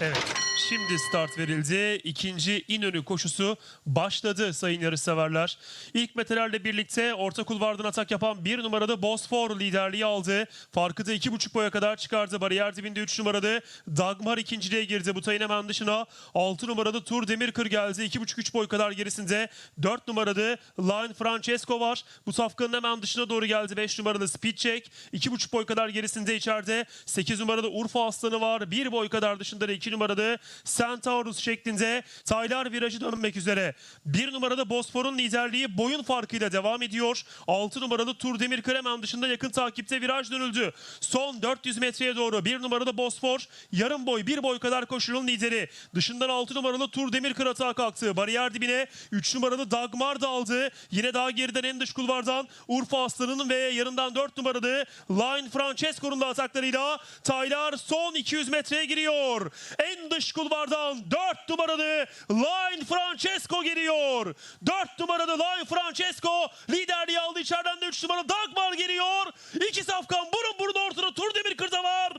Evet. Şimdi start verildi. İkinci İnönü koşusu başladı sayın yarışseverler. İlk metelerle birlikte orta kulvardan atak yapan bir numaralı Bosfor liderliği aldı. Farkı da iki buçuk boya kadar çıkardı. Bariyer dibinde 3 numaralı Dagmar ikinciliğe girdi. Bu tayın hemen dışına 6 numaralı Tur Demirkır geldi. İki buçuk üç boy kadar gerisinde 4 numaralı Line Francesco var. Bu safkanın hemen dışına doğru geldi. 5 numaralı Speed Check. iki buçuk boy kadar gerisinde içeride 8 numaralı Urfa Aslanı var. Bir boy kadar dışında da 2 numaralı Centaurus şeklinde Taylar virajı dönmek üzere. 1 numaralı Bosfor'un liderliği boyun farkıyla devam ediyor. 6 numaralı Tur Demirkır hemen dışında yakın takipte viraj dönüldü. Son 400 metreye doğru 1 numaralı Bosfor yarım boy 1 boy kadar koşunun lideri. Dışından 6 numaralı Tur Demirkır atağa kalktı. Bariyer dibine 3 numaralı Dagmar da aldı. Yine daha geriden en dış kulvardan Urfa Aslanı'nın ve yanından 4 numaralı Line Francesco'nun da ataklarıyla Taylar son 200 metreye giriyor. En dış kulvardan 4 numaralı Line Francesco geliyor. 4 numaralı Line Francesco liderliği aldı. İçeriden de 3 numaralı Dagmar geliyor. İki safkan burun burun ortada Tur Demirkır'da var.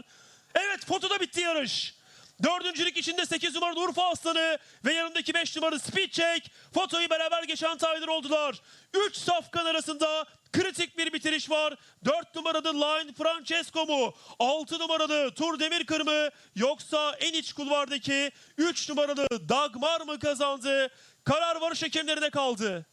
Evet fotoda bitti yarış. Dördüncülük içinde 8 numaralı Urfa Aslanı ve yanındaki 5 numaralı Speed Check fotoyu beraber geçen Tyler oldular. 3 safkan arasında kritik bir bitiriş var. 4 numaralı Line Francesco mu? 6 numaralı Tur Demirkır mı? Yoksa en iç kulvardaki 3 numaralı Dagmar mı kazandı? Karar varış hakemlerine kaldı.